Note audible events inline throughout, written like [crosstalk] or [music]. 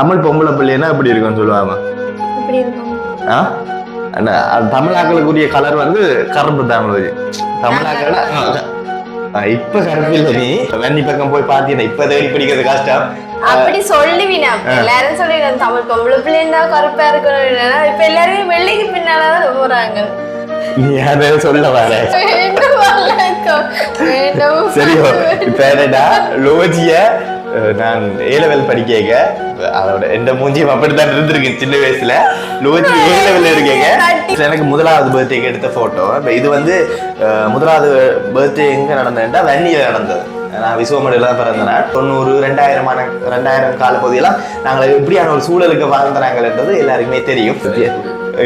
தமிழ் பொம்பளை பிள்ளைன்னா இருக்கும்னு சொல்லுவாங்க? இப்படி இருக்கும்? ஆ? அது தமிழாக்களுக்குரிய கலர் வந்து கருப்பு தமிழ். தமிழாக்கள் இப்ப கருப்பு இல்லை நீ. வெண்ணி பக்கம் போய் பாத்தீங்கன்னா இப்ப தேடி பிடிக்கிறது கஷ்டம். அப்படி சொல்லுவீனா எல்லாரும் சொல்லிடுறாங்க தமிழ் பொம்பளை பிள்ளைன்னா கருப்பா இருக்கணும். இப்ப எல்லாரும் வெள்ளைக்கு பின்னாலதான் போறாங்க. நீ அதை சொல்ல வர. சரியோ இப்ப என்னடா லோஜிய நான் ஏ லெவல் படிக்க அதோட எந்த மூஞ்சியும் அப்படித்தான் இருந்திருக்கு சின்ன வயசுல. லோஜி ஏ லெவல் இருக்கேங்க. எனக்கு முதலாவது பர்த்டேக்கு எடுத்த போட்டோ இப்ப இது வந்து முதலாவது பர்த்டே எங்க நடந்ததுன்னா வன்னியில நடந்தது. நான் விசுவமடியில தான் பிறந்தேன் தொண்ணூறு ரெண்டாயிரமான ரெண்டாயிரம் கால பகுதியெல்லாம் நாங்கள் இப்படியான ஒரு சூழலுக்கு வாழ்ந்தனாங்கன்றது எல்லாருக்குமே தெரியும்.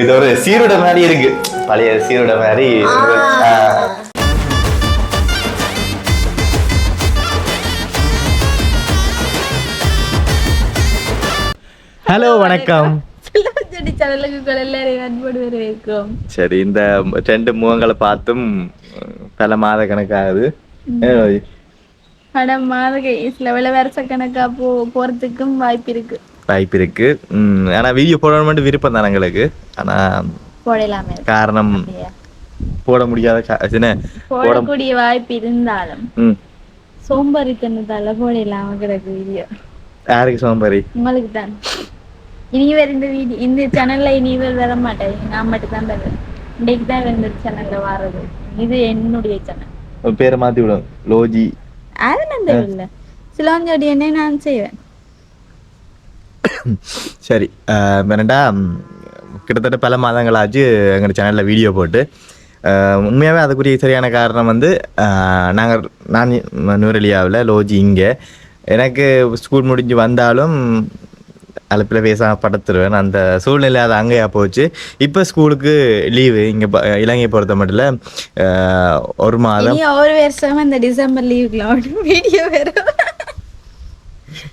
இது ஒரு சீருடை மாதிரி இருக்கு. பழைய சீருடை மாதிரி. ஹலோ வணக்கம். செடி சேனலுக்கு எல்லாரையும் அன்போடு வரவேற்கும் சரி இந்த ரெண்டு முகங்களை பார்த்தும் பல மாத கணக்காகுது? படம் மாத சில வேலை வருஷ கணக்கா போ போறதுக்கும் வாய்ப்பு இருக்கு. வாய்ப்பு இருக்கு. உம் ஆனா வீடியோ போடணும் மட்டும் விருப்பம் தான் எங்களுக்கு? ஆனா போடலாமே. காரணம் போட முடியாத என்ன? போட போடக்கூடிய வாய்ப்பு இருந்தாலும் சோம்பேறித்தனத்தால போடலாம கிடக்கு வீடியோ யாருக்கு சோம்பரி உங்களுக்கு தான் இனிவர் இந்த வீடியோ இந்த சேனல்ல இனிவர் வர மாட்டேன். நான் மட்டும் தான் வருவேன் இன்னைக்கு தான் இந்த சேனல்ல வர்றது. இது என்னுடைய சேனல் பேரை மாத்தி விடும் லோஜி. அது நான் தெரியல. சிலோஞ்சோடி என்ன நான் செய்வேன். [coughs] சரி ம், கிட்டத்தட்ட பல மாதங்களாச்சு எங்கள் சேனலில் வீடியோ போட்டு. உண்மையாகவே அதுக்குரிய சரியான காரணம் வந்து நாங்கள் நான் நூரெலியாவில் லோஜி இங்கே. எனக்கு ஸ்கூல் முடிஞ்சு வந்தாலும் அழைப்பில் பேசாம படுத்துருவேன். அந்த சூழ்நிலை அது அங்கேயா போச்சு. இப்போ ஸ்கூலுக்கு லீவு. இங்கே இலங்கையை பொறுத்த மட்டும் அஹ், ஒரு மாதம். ஒரு வருஷம் இந்த டிசம்பர் லீவுக்குலாம் வீடியோ வரும்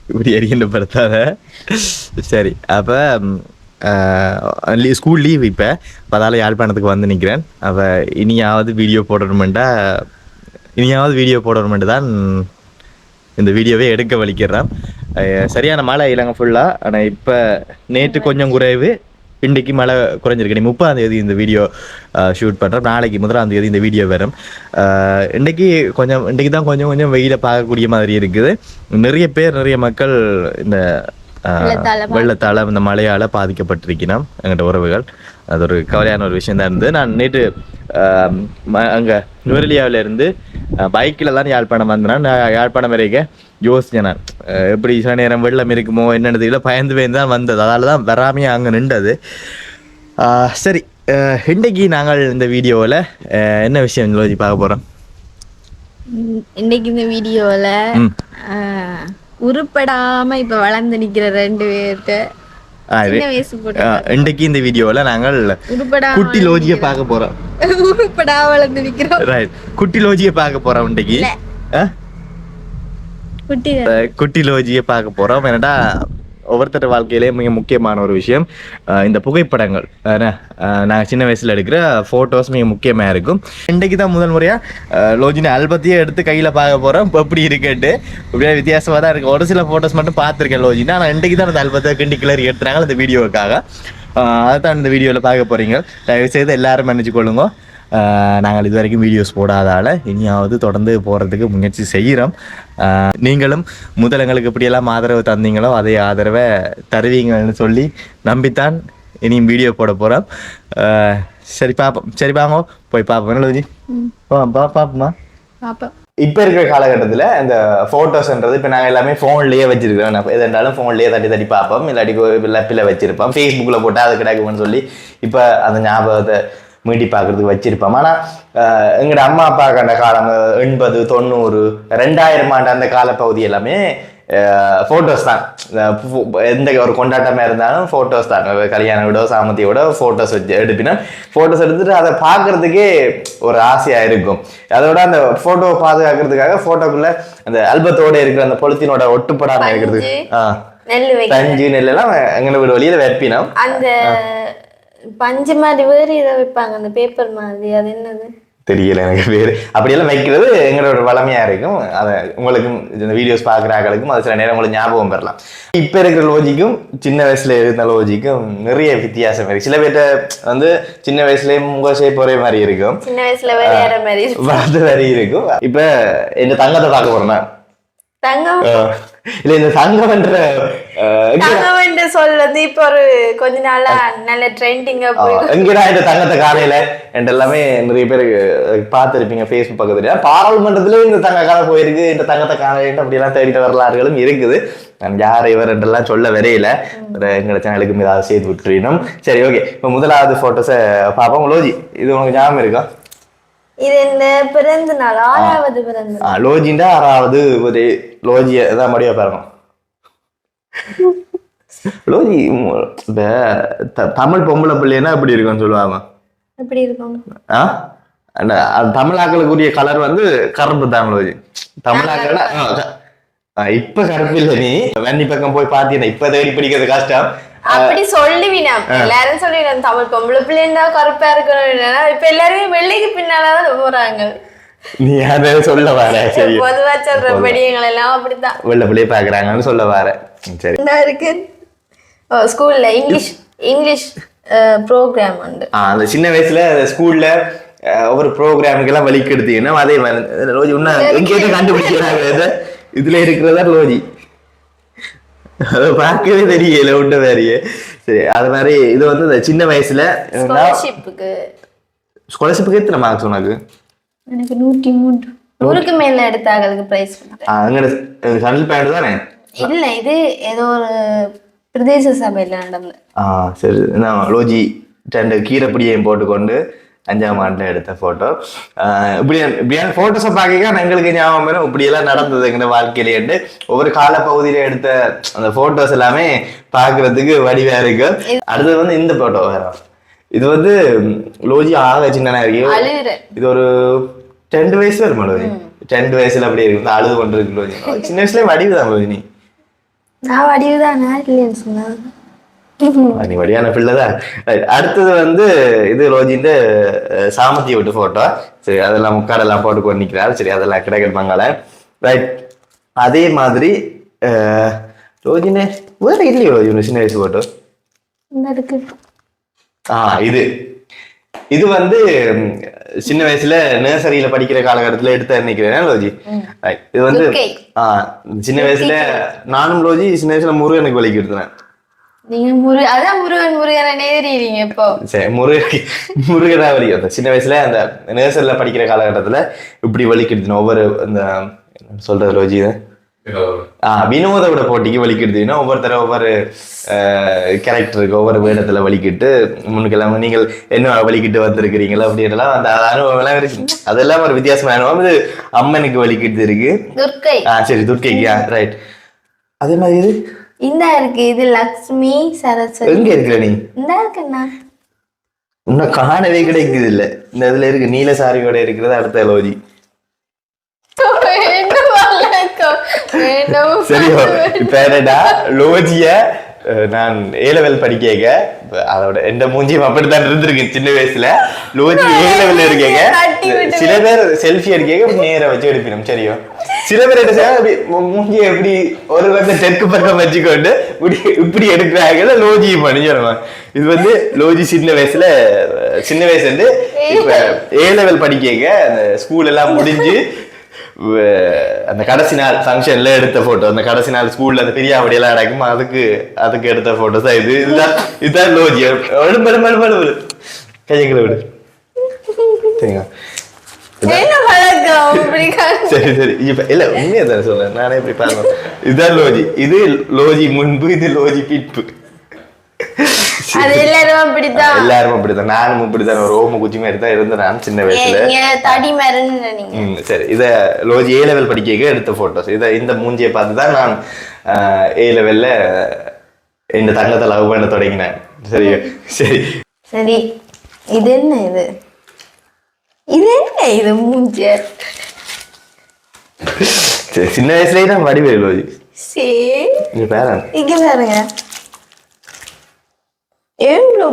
இப்படி எரிகின்ற படுத்தாத. சரி அப்போ ஸ்கூல் லீவ் இப்போ. அதால் யாழ்ப்பாணத்துக்கு வந்து நிற்கிறேன் அப்போ இனியாவது வீடியோ போடணுமெண்டா இனியாவது வீடியோ போடணுமெண்டு தான் இந்த வீடியோவே எடுக்க வலிக்கிறேன். சரியான மழை இலங்கை ஃபுல்லாக ஆனால் இப்போ நேற்று கொஞ்சம் குறைவு. இன்றைக்கு மழை குறைஞ்சிருக்கு. நீ முப்பதாம் தேதி இந்த வீடியோ ஷூட் பண்ணுறேன் நாளைக்கு முதலாம் தேதி இந்த வீடியோ வரும். அஹ், இன்னைக்கு கொஞ்சம் இன்றைக்கு தான் கொஞ்சம் கொஞ்சம் வெயிலை பார்க்கக்கூடிய மாதிரி இருக்குது. நிறைய பேர் நிறைய மக்கள் இந்த வெள்ளத்தால் இந்த மழையால் பாதிக்கப்பட்டிருக்கிறோம். எங்கள்கிட்ட உறவுகள். அது ஒரு கவலையான ஒரு விஷயம் தான் இருந்தது. நான் நேற்று அங்க நுவரெலியாவில இருந்து பைக்கில் தான் யாழ்ப்பாணம் வந்தேன். நான் யாழ்ப்பாணம் வரைக்கும் யோசிச்சேன் நான். எப்படி சில நேரம் வெள்ளம் இருக்குமோ என்னென்னது இல்லை பயந்து பயந்து தான் வந்தது. அதால தான் வராமையே அங்கே நின்றது. சரி இன்றைக்கு நாங்கள் இந்த வீடியோவில் என்ன விஷயம் லோஜி பார்க்க போகிறோம் இன்னைக்கு இந்த வீடியோல ம். ஆஹ், உருப்படாம இப்ப வளர்ந்து நிக்கிற ரெண்டு பேர்கிட்ட இன்றைக்கு இந்த வீடியோவில் நாங்கள் குட்டி லோஜியை பார்க்க போகிறோம் ரைட் குட்டி லோஜியை பார்க்க போகிறோம் இன்றைக்கு. குட்டி லோஜியை பார்க்க போகிறோம் என்னடா ஒவ்வொருத்தர் வாழ்க்கையிலேயே மிக முக்கியமான ஒரு விஷயம். இந்த புகைப்படங்கள். நாங்கள் சின்ன வயசில் எடுக்கிற ஃபோட்டோஸ் மிக முக்கியமாக இருக்கும். இன்றைக்கு தான் முதல் முறையாக லோஜின ஆல்பத்தையே எடுத்து கையில் பார்க்க போகிறோம் இப்போ எப்படி இருக்குன்ட்டு. இப்படியே வித்தியாசமாக தான் இருக்குது ஒரு சில ஃபோட்டோஸ் மட்டும் பார்த்துருக்கேன் லோஜினா. ஆனால் இன்றைக்கு தான் அந்த ஆல்பத்தை கிண்டி கிளறி எடுத்துறாங்க அந்த வீடியோவுக்காக. அதான் இந்த வீடியோவில் பார்க்க போகிறீங்க தயவு செய்து எல்லாரும் மன்னிச்சு கொள்ளுங்க. நாங்கள் இது வரைக்கும் வீடியோஸ் போடாதால இனியாவது தொடர்ந்து போகிறதுக்கு முயற்சி செய்கிறோம். ஆஹ் நீங்களும் முதல் எங்களுக்கு எப்படியெல்லாம் ஆதரவு தந்தீங்களோ அதே ஆதரவை தருவீங்கன்னு சொல்லி நம்பித்தான் இனியும் வீடியோ போட போகிறோம் சரி பார்ப்போம் சரி வாங்க. போய் பார்ப்போம் லோஜி? பா பார்ப்போமா பாப்போம். இப்போ இருக்கிற காலகட்டத்தில் இந்த ஃபோட்டோஸ்ன்றது இப்போ நாங்கள் எல்லாமே ஃபோன்லேயே வச்சிருக்கிறோம். நான் எது இருந்தாலும் ஃபோன்லேயே தட்டி தட்டி பார்ப்போம் இல்லாட்டி லப்பில் வச்சிருப்போம். ஃபேஸ்புக்கில் போட்டால் அது கிடக்கும்னு சொல்லி இப்போ அந்த ஞாபகத்தை மீட்டி பார்க்கறதுக்கு வச்சிருப்போம். ஆனால் எங்களோட அம்மா அப்பா கண்ட காலம் எண்பது தொண்ணூறு ரெண்டாயிரம் ஆண்டு அந்த காலப்பகுதி எல்லாமே ஃபோட்டோஸ் தான். எந்த ஒரு கொண்டாட்டமாக இருந்தாலும் ஃபோட்டோஸ் தான். கல்யாண விட ஃபோட்டோஸ் வச்சு எடுப்பினா ஃபோட்டோஸ் எடுத்துட்டு அதை பார்க்கறதுக்கே ஒரு ஆசையாக இருக்கும். அதோட அந்த ஃபோட்டோவை பாதுகாக்கிறதுக்காக ஃபோட்டோக்குள்ள அந்த ஆல்பத்தோட இருக்கிற அந்த பொலித்தீனோட ஒட்டுப்படாம இருக்கிறதுக்கு ஆ நெல் தஞ்சு நெல்லெல்லாம் எங்களை வீடு வழியில வைப்பினோம். அந்த பஞ்சு மாதிரி வேறு இதை வைப்பாங்க அந்த பேப்பர் மாதிரி. அது என்னது? தெரியல எனக்கு பேர் அப்படியெல்லாம் வைக்கிறது எங்களோட வளமையா இருக்கும். அதை உங்களுக்கும் இந்த வீடியோஸ் பார்க்குறாங்களுக்கும் அது சில நேரம் உங்களுக்கு ஞாபகம் பெறலாம். இப்போ இருக்கிற லோஜிக்கும் சின்ன வயசுல இருந்த லோஜிக்கும் நிறைய வித்தியாசம் இருக்கு. சில பேர்ட்ட வந்து சின்ன வயசுலயே முக ஷேப் ஒரே மாதிரி இருக்கும். சின்ன வயசுல விளையாடுற மாதிரி. வளர்ந்த மாதிரி இருக்கும். இப்ப இந்த தங்கத்தை பார்க்க போறேன்னா? தங்கம்? இல்ல இந்த அஹ், எங்க- தங்கம் என்று சொல்றது இப்ப ஒரு கொஞ்ச நாளா நல்ல ட்ரெண்டிங்கா போய் எங்கடா இந்த தங்கத்தை காலையில? என்று எல்லாமே நிறைய பேர் பார்த்துருப்பீங்க ஃபேஸ்புக் பக்கத்துல. பாராளுமன்றத்துல இந்த தங்க காலை போயிருக்கு இந்த தங்கத்தை காலையில அப்படி எல்லாம் தேடிட்டு வரலாறுகளும் இருக்குது. நான் யார் இவர் என்றெல்லாம் சொல்ல வரையில எங்களை சேனலுக்கும் ஏதாவது செய்து விட்டுறணும் சரி ஓகே இப்போ முதலாவது போட்டோஸை பார்ப்போம். லோஜி இது உனக்கு ஞாபகம் இருக்கா? இது இந்த பிறந்த நாள்? ஆறாவது பிறந்த நாள். ஆ, லோஜின்டா ஆறாவது ஒரு லோஜியை தான் மடியா பாருங்க. லோஜி இந்த தமிழ் பொம்பளை பிள்ளைன்னா எப்படி இருக்கும்னு சொல்லுவாங்க? எப்படி இருக்கும்? ஆ? தமிழாக்களுக்குரிய கலர் வந்து கருப்பு தான் லோஜி. தமிழாக்கள் இப்ப கருப்பு இல்லை நீ. வெண்ணி பக்கம் போய் பாத்தீங்கன்னா இப்ப தேடி பிடிக்கிறது கஷ்டம். அப்படி சொல்லுவீனா எல்லாரும் சொல்லிடுறேன் தமிழ் பொம்பளை பிள்ளைன்னா கருப்பா இருக்கணும். இப்ப எல்லாருமே வெள்ளைக்கு பின்னாலதான் போறாங்க. நீ அதை சொல்ல வர [laughs] சரி. பொதுவா சொல்ற படியங்கள் எல்லாம் அப்படித்தான். வெள்ளை பிள்ளைய பாக்குறாங்கன்னு சொல்ல வர சரி. என்ன இருக்கு. ஸ்கூல்ல இங்கிலீஷ் இங்கிலீஷ் ப்ரோக்ராம் உண்டு. அந்த சின்ன வயசுல ஸ்கூல்ல ஒவ்வொரு ப்ரோக்ராமுக்கெல்லாம் வலிக்கு எடுத்தீங்கன்னா அதே மாதிரி. லோஜி இன்னும் எங்கேயும் கண்டுபிடிக்கிறாங்க இதை. இதுல இருக்கிறதா லோஜி? அதை பார்க்கவே தெரியல உண்ட வேறையே சரி அது மாதிரி இது வந்து இந்த சின்ன வயசுல ஸ்காலர்ஷிப்புக்கு ஸ்காலர்ஷிப்புக்கு எத்தனை மார்க்ஸ் உனக்கு? எனக்கு நூற்றி மூன்று. நூறுக்கு மேல எடுத்தாங்களுக்கு பிரைஸ் அங்கே சண்டல் பேண்ட் தானே? இல்ல இது ஏதோ ஒரு பிரதேச சபையில நடந்த ஆ சரி நான் லோஜி ரெண்டு கீரைப்பிடியையும் போட்டுக்கொண்டு அஞ்சாம் ஆண்டுல எடுத்த போட்டோ இப்படியான இப்படியான போட்டோஸை பார்க்க எங்களுக்கு ஞாபகம் வரும். இப்படியெல்லாம் நடந்தது எங்க வாழ்க்கையிலேட்டு ஒவ்வொரு காலப்பகுதியில எடுத்த அந்த போட்டோஸ் எல்லாமே பார்க்கிறதுக்கு வடிவா இருக்கு. அடுத்தது வந்து இந்த போட்டோ வேற. இது வந்து லோஜி ஆக அழுகுறேன் இது ஒரு ரெண்டு வயசு வருமா லோஜி? ரெண்டு வயசுல அப்படி இருக்கு. அழுது கொண்டு இருக்கு லோஜி. சின்ன வயசுல வடிவுதான் லோஜி நீ. நான் வடிவுதானா? இல்லைன்னு சொன்னாங்க. நீ வழியான பிள்ளை தான். Right. அடுத்தது வந்து இது ரோஜின்ற சாமத்திய விட்டு போட்டோ சரி அதெல்லாம் முக்காடெல்லாம் போட்டு கொண்டு நிற்கிறாரு சரி அதெல்லாம் கிடைக்கிற மங்கள. ரைட் அதே மாதிரி ரோஜினே வேற இல்லையோ ரோஜி உனக்கு சின்ன வயசு போட்டோ ஆ இது. இது வந்து சின்ன வயசுல நர்சரியில படிக்கிற காலகட்டத்துல எடுத்து நினைக்கிறேன் லோஜி Right. இது வந்து துர்க்கை. ஆ சின்ன வயசுல நானும் லோஜி சின்ன வயசுல முருகனுக்கு வலிக்கு எடுத்தேன். நீங்க முரு அதான் முருகன் முருகன் எழுதிறீங்க இப்போ. சரி முருகன் முருகனா வலிக்கும் அந்த சின்ன வயசுல அந்த நர்சரியில் படிக்கிற காலகட்டத்துல இப்படி வலிக்கிடுதுன்னு ஒவ்வொரு என்ன சொல்றது ரோஜி? ஆ வினோதோட போட்டிக்கு வலிக்கிடுதுன்னா ஒவ்வொருத்தரும் ஒவ்வொரு கேரக்டருக்கு ஒவ்வொரு வேடத்துல வலிக்கிட்டு முன்னுக்கெல்லாம் நீங்கள் என்ன வலிக்கிட்டு வந்திருக்கிறீங்களா அப்படின்லாம் அந்த அனுபவம் எல்லாம் இருக்கு. அதெல்லாம் ஒரு வித்தியாசமான அனுபவம். இது அம்மனுக்கு வலிக்கிட்டு இருக்கு. துர்க்கை. ஆ சரி துர்க்கைக்கு ரைட் அதே மாதிரி இந்த இருக்கு இது லக்ஷ்மி சரஸ்வதி. எங்க இருக்கிற நீ? இந்த இருக்குண்ணா. இன்னும் காணவே கிடைக்குது இல்ல இந்த இதுல இருக்கு நீல சாரியோட இருக்கிறது அடுத்த லோஜி சரியோ இப்ப என்னடா லோஜிய நான் ஏ லெவல் படிக்க அதோட எந்த மூஞ்சியும் அப்படித்தான் இருந்திருக்கு சின்ன வயசுல. லோஜி ஏ லெவல் இருக்கேங்க. சில பேர் செல்ஃபி எடுக்க நேரா வச்சு எடுப்பினும். சரியோ? சில பேர் என்ன செய்ய அப்படி மூஞ்சியை எப்படி ஒரு வந்து தெற்கு பக்கம் வச்சுக்கொண்டு இப்படி இப்படி எடுக்கிறாங்க. லோஜி பண்ணி சொல்லுவாங்க இது வந்து லோஜி சின்ன வயசுல சின்ன வயசுல இருந்து இப்ப ஏ லெவல் படிக்க அந்த ஸ்கூல் எல்லாம் முடிஞ்சு அந்த கடைசி நாள் ஃபங்க்ஷன்ல எடுத்த போட்டோ அந்த கடைசி நாள் ஸ்கூல்ல அந்த பெரியாவடி எல்லாம் நடக்கும் அதுக்கு அதுக்கு எடுத்த போட்டோஸ் தான் இது. இதுதான் இதுதான் லோஜி எழும்பு எழும்பு எழும்பு எழும்பு கையங்களை விடு. சரிங்களா சரி சரி. இப்ப இல்ல உண்மையை தானே சொல்றேன். நானே இப்படி பாருங்க. இதுதான் லோஜி இது லோஜி முன்பு இது லோஜி பின்பு. அது எல்லாரும் அப்படித்தான். எல்லாரும் அப்படிதான் நானும் இப்படிதான் ஒரு ஓம குச்சி மாதிரி தான் இருந்தேன் நான் சின்ன வயசுல. தடி சரி. இத லோஜி ஏ லெவல் படிக்க எடுத்த போட்டோஸ் இத இந்த மூஞ்சியை பார்த்து தான் நான் ஏ லெவல்ல இந்த தங்கத்தை லவ் பண்ண தொடங்கினேன். சரி சரி. சரி. இது என்ன இது? இது என்ன இது மூஞ்ச? சின்ன வயசுலயே தான் வடிவேல் சரி. நீ பேரன் இங்க பாருங்க.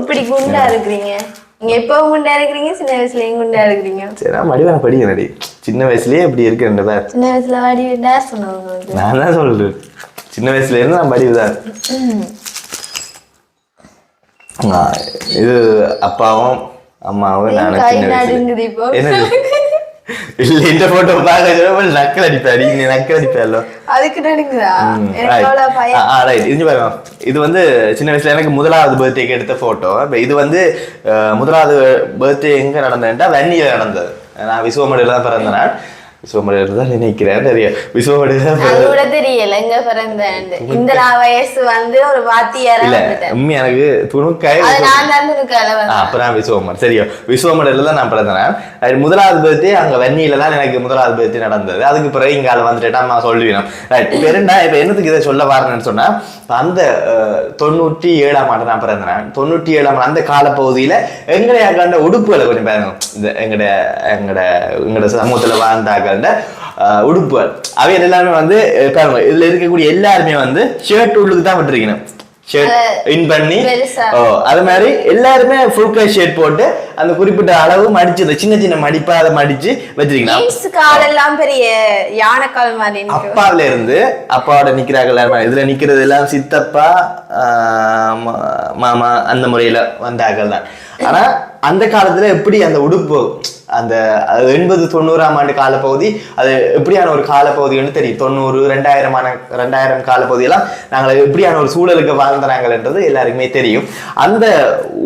இப்படி குண்டா இருக்கிறீங்க? நீங்க எப்பவும் குண்டா இருக்கிறீங்க? சின்ன வயசுலயும் குண்டா இருக்கிறீங்க. சரி நான் வடிவான படிக்கிறேன்டி. சின்ன வயசுலயே இப்படி இருக்கு ரெண்டு பேர். சின்ன வயசுல வாடி டேஸ் சொன்னவங்க நான் தான் சொல்றேன் சின்ன வயசுல இருந்து நான் படிவுதான் ஆ, இது அப்பாவும் அம்மாவும் நானும் சின்ன வயசுல. என்னது? இல்ல இந்த போட்டோ பார்க்க நக்கல் அடிப்பேன் நீ நக்கல் அடிப்பேன்ல இது வந்து சின்ன வயசுல எனக்கு முதலாவது பர்த்டேக்கு எடுத்த போட்டோ இது வந்து முதலாவது பர்த்டே எங்க நடந்ததுன்னா வன்னியில நடந்தது. நான் விசுவமடையில தான் பிறந்த நாள். விசுவமடையில தான் நினைக்கிறேன் நிறைய பிறந்த கூட தெரியல எங்க பிறந்தேன் இந்த வயசு வந்து ஒரு வாத்தியாரா இல்ல உண்மை எனக்கு துணுக்காய் நான் தான் துணுக்கால ஆ, வந்தேன். அப்ப நான் விசுவமர் சரியா விசுவமடையில தான் நான் பிறந்தேன். அது முதலாவது பர்த்டே அங்க வன்னியில தான் எனக்கு முதலாவது பர்த்டே நடந்தது. அதுக்கு பிறகு இங்க ஆள் வந்துட்டா நான் சொல்லுவேன். ரைட் இப்ப என்ன இப்ப என்னத்துக்கு இதை சொல்ல வரேன்னு சொன்னா அந்த தொண்ணூற்றி ஏழாம் ஆண்டு நான் பிறந்தேன். தொண்ணூற்றி ஏழாம் அந்த காலப்பகுதியில எங்களுடைய உடுப்புகளை கொஞ்சம் பாருங்க. இந்த எங்கட எங்கட எங்கட சமூகத்துல வாழ்ந்தாக்கண்ட அஹ், உடுப்புகள். அவை எல்லாருமே வந்து பாருங்க இதுல இருக்கக்கூடிய எல்லாருமே வந்து ஷர்ட் உள்ளுக்கு தான் விட்டுருக்கணும். ஷர்ட் இன் பண்ணி பெருசா. ஓ அது மாதிரி எல்லாருமே ஃபுல் ஷர்ட் போட்டு அந்த குறிப்பிட்ட அளவு மடிச்சு இந்த சின்ன சின்ன மடிப்பா அதை மடிச்சு வச்சிருக்கலாம் பெரிய யானைக்கால் மாதிரி. அப்பாவில இருந்து அப்பாவோட நிக்கிறாங்க எல்லாருமே இதுல நிக்கிறது எல்லாம் சித்தப்பா மாமா அந்த முறையில வந்தார்கள் தான். ஆனா அந்த காலத்துல எப்படி அந்த உடுப்பு அந்த எண்பது தொண்ணூறாம் ஆண்டு காலப்பகுதி அது எப்படியான ஒரு காலப்பகுதின்னு தெரியும். தொண்ணூறு ரெண்டாயிரமான ரெண்டாயிரம் காலப்பகுதியெல்லாம் நாங்கள் எப்படியான ஒரு சூழலுக்கு வாழ்ந்தாங்கன்றது எல்லாருக்குமே தெரியும். அந்த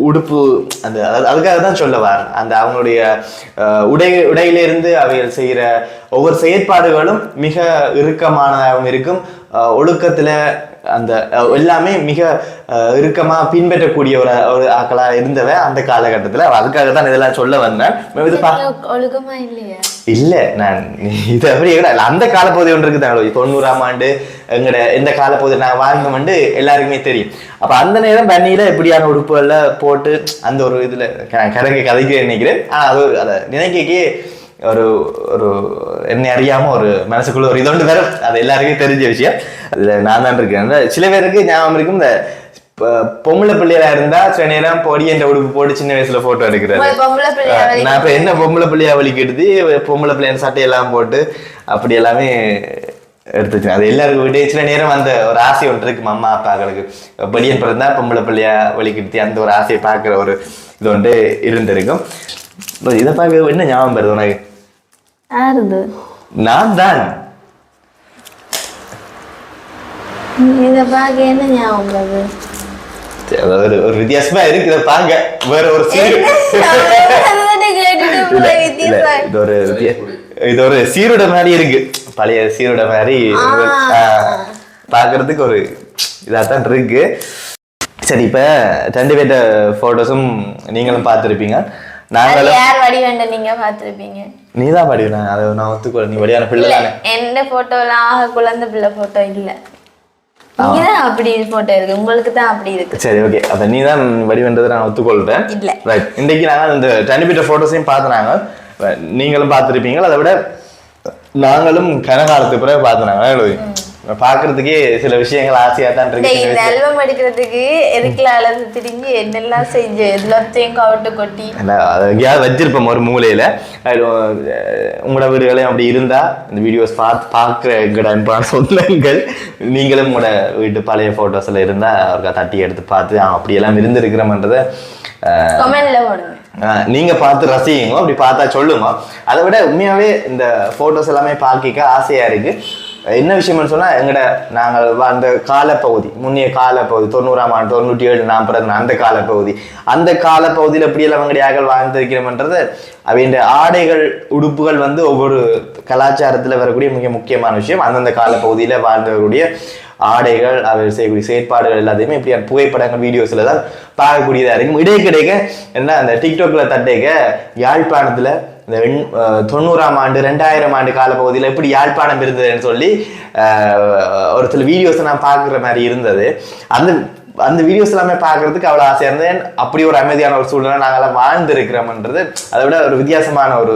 உடுப்பு அந்த அது- அதுக்காக தான் சொல்ல வரேன். அந்த அவங்களுடைய உடை உடையிலிருந்து அவைகள் செய்கிற ஒவ்வொரு செயற்பாடுகளும் மிக இறுக்கமானதாகவும் இருக்கும். ஒழுக்கத்தில் அந்த எல்லாமே மிக அஹ், இறுக்கமா பின்பற்றக்கூடிய ஒரு ஒரு ஆக்களா இருந்தவ அந்த காலகட்டத்துல. அதுக்காக தான் இதெல்லாம் சொல்ல வந்தேன். இல்ல நான் இது அப்படி அந்த காலப்பகுதி ஒன்று இருக்குது தொண்ணூறாம் ஆண்டு எங்கட எந்த காலப்பகுதி நான் வாழ்ந்தோம்னு எல்லாருக்குமே தெரியும். அப்ப அந்த நேரம் தண்ணியில இப்படியான உடுப்புகள்ல போட்டு அந்த ஒரு இதுல க- கரங்க கதைக்கு நினைக்கிறேன். ஆனா அது அதை நினைக்கே ஒரு ஒரு என்னை அறியாம ஒரு மனசுக்குள்ள ஒரு இதொண்டு வேற அது எல்லாருக்குமே தெரிஞ்ச விஷயம் அதுல நான் தான் இருக்கேன் அந்த சில பேருக்கு ஞாபகம் இருக்கும் இந்த பொம்பளை பிள்ளையா இருந்தா சில நேரம் பொடி என்ற உடுப்பு போட்டு சின்ன வயசுல போட்டோ வலிக்கு நான் இப்ப என்ன பொம்பளை பிள்ளையா வலிக்கெடுத்து பொம்பளை பிள்ளையான சட்டையெல்லாம் போட்டு அப்படி எல்லாமே எடுத்துச்சு அது எல்லாருக்கும் விட சில நேரம் அந்த ஒரு ஆசை ஒன்று இருக்கு அம்மா அப்பாக்களுக்கு படியன் பிறந்தா பொம்பளை பிள்ளையா வலிக்கெடுத்து அந்த ஒரு ஆசையை பார்க்குற ஒரு இது ஒன்று இருந்திருக்கும் இதை பார்க்க என்ன ஞாபகம் வருது உனக்கு ஆறுது. நான் தான் இத பார்க்க என்ன ஞாபகம் அதாவது ஒரு- வித்தியாசமா இருக்கு இதை பாங்க. வேற ஒரு. [laughs] இது ஒரு இது ஒரு சீருடை மாதிரி இருக்கு. பழைய சீருடை மாதிரி ஒரு- பார்க்கிறதுக்கு ஒரு இதாத்தான் இருக்கு. சரி இப்ப ரெண்டு பேர்ட்ட போட்டோஸும் நீங்களும் பார்த்திருப்பீங்க. நாங்களும் யார் வடிவேண்ட நீங்க பார்த்திருப்பீங்க? நீதான் படிக்கிறேன் அதை நான் ஒத்துக்கொள்ள நீ வழியான பிள்ளை தானே. எந்த போட்டோலாம் ஆக குழந்தை பிள்ளை போட்டோ இல்ல. நீங்கதான் அப்படி போட்டோ இருக்கு உங்களுக்கு தான் அப்படி இருக்கு. சரி ஓகே அப்ப நீ தான் வடிவன்றதை நான் ஒத்துக்கொள்றேன். இல்ல. ரைட் இன்னைக்கு நாங்கள் இந்த ரெண்டு பேர்ட்ட போட்டோஸையும் பார்த்துனாங்க நீங்களும் பார்த்துருப்பீங்க அதை விட நாங்களும் கனகாலத்துக்கு பிறகு பார்த்துனாங்க பார்க்கறதுக்கே சில விஷயங்கள் ஆசையா தான் இருக்கு இந்த ஆல்பம் எடுக்கிறதுக்கு எதுக்குல அலந்து திரிஞ்சு என்னெல்லாம் செஞ்சு? எல்லாத்தையும் கவுட்டு கொட்டி. எங்கேயாவது வச்சிருப்போம் ஒரு மூலையில. உங்களோட வீடுகளையும் அப்படி இருந்தா இந்த வீடியோஸ் பார்த்து பார்க்குற எங்கட அன்பான சொந்தங்கள் நீங்களும் உங்களோட வீட்டு பழைய போட்டோஸ்ல இருந்தா அவருக்கா தட்டி எடுத்து பார்த்து அப்படியெல்லாம் இருந்திருக்கிறோம்ன்றத கமெண்ட்ல போடுங்க. நீங்க பார்த்து ரசிங்க அப்படி பார்த்தா சொல்லுமா? அதை விட உண்மையாவே இந்த போட்டோஸ் எல்லாமே பார்க்க ஆசையா இருக்கு. என்ன விஷயம்னு சொன்னா எங்கட நாங்கள் அந்த காலப்பகுதி முன்னைய காலப்பகுதி தொண்ணூறாம் ஆண்டு தொண்ணூற்றி ஏழு நான் பிறந்த அந்த காலப்பகுதி அந்த காலப்பகுதியில் எப்படியெல்லாம் எங்கடையாக வாழ்ந்திருக்கிறோம்ன்றது அவையின் ஆடைகள் உடுப்புகள் வந்து ஒவ்வொரு கலாச்சாரத்தில் வரக்கூடிய மிக முக்கியமான விஷயம். அந்தந்த காலப்பகுதியில் வாழ்ந்தவர்களுடைய ஆடைகள் அவர் செய்யக்கூடிய செயற்பாடுகள் எல்லாத்தையுமே இப்படியான புகைப்படங்கள் வீடியோஸில் தான் பார்க்கக்கூடியதாக இருக்கும் இடைக்கிடைக்க என்ன அந்த டிக்டாக்ல தட்டைக்க யாழ்ப்பாணத்தில் இந்த வெண் தொண்ணூறாம் ஆண்டு ரெண்டாயிரம் ஆண்டு காலப்பகுதியில் எப்படி யாழ்ப்பாணம் இருந்ததுன்னு சொல்லி ஒரு சில வீடியோஸை நான் பார்க்குற மாதிரி இருந்தது. அந்த அந்த வீடியோஸ் எல்லாமே பார்க்கறதுக்கு அவ்வளோ ஆசையாக இருந்தேன். அப்படி ஒரு அமைதியான ஒரு சூழ்நிலை நாங்களாம் வாழ்ந்துருக்கிறோம்ன்றது அதை விட ஒரு வித்தியாசமான ஒரு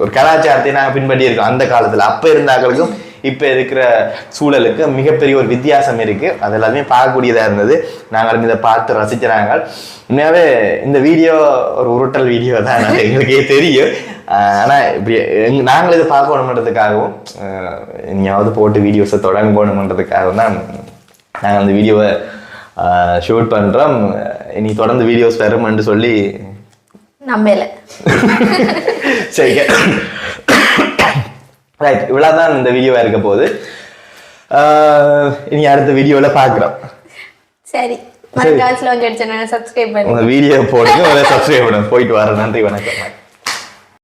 ஒரு கலாச்சாரத்தை நாங்கள் பின்பற்றி இருக்கோம் அந்த காலத்தில். அப்போ இருந்தாக்களுக்கும் இப்போ இருக்கிற சூழலுக்கு மிகப்பெரிய ஒரு வித்தியாசம் இருக்கு. அது எல்லாமே பார்க்கக்கூடியதா இருந்தது. நாங்கள் இதை பார்த்து ரசிக்கிறாங்க. உண்மையாவே இந்த வீடியோ ஒரு உருட்டல் வீடியோ தான் எங்களுக்கே தெரியும். ஆஹ் ஆனா இப்படி எங்க- நாங்கள் இதை பார்க்கணுன்றதுக்காகவும் ஆஹ் இனியாவது போட்டு வீடியோஸை தொடங்கணுன்றதுக்காகவும் தான் நாங்கள் அந்த வீடியோவை ஷூட் பண்றோம். இனி தொடர்ந்து வீடியோஸ் வரும்னு சொல்லி நம்பல. சரி. ரைட் இவ்வளோதான் இந்த வீடியோவா இருக்க போகுது. இனி அடுத்த வீடியோவில் பார்க்குறோம். சரி மறக்காம ஸ்லோ கடிச்சேன் சப்ஸ்கிரைப் பண்ணி உங்க வீடியோ போடுங்க சப்ஸ்கிரைப் பண்ணுங்க போயிட்டு வரேன் நன்றி வணக்கம்.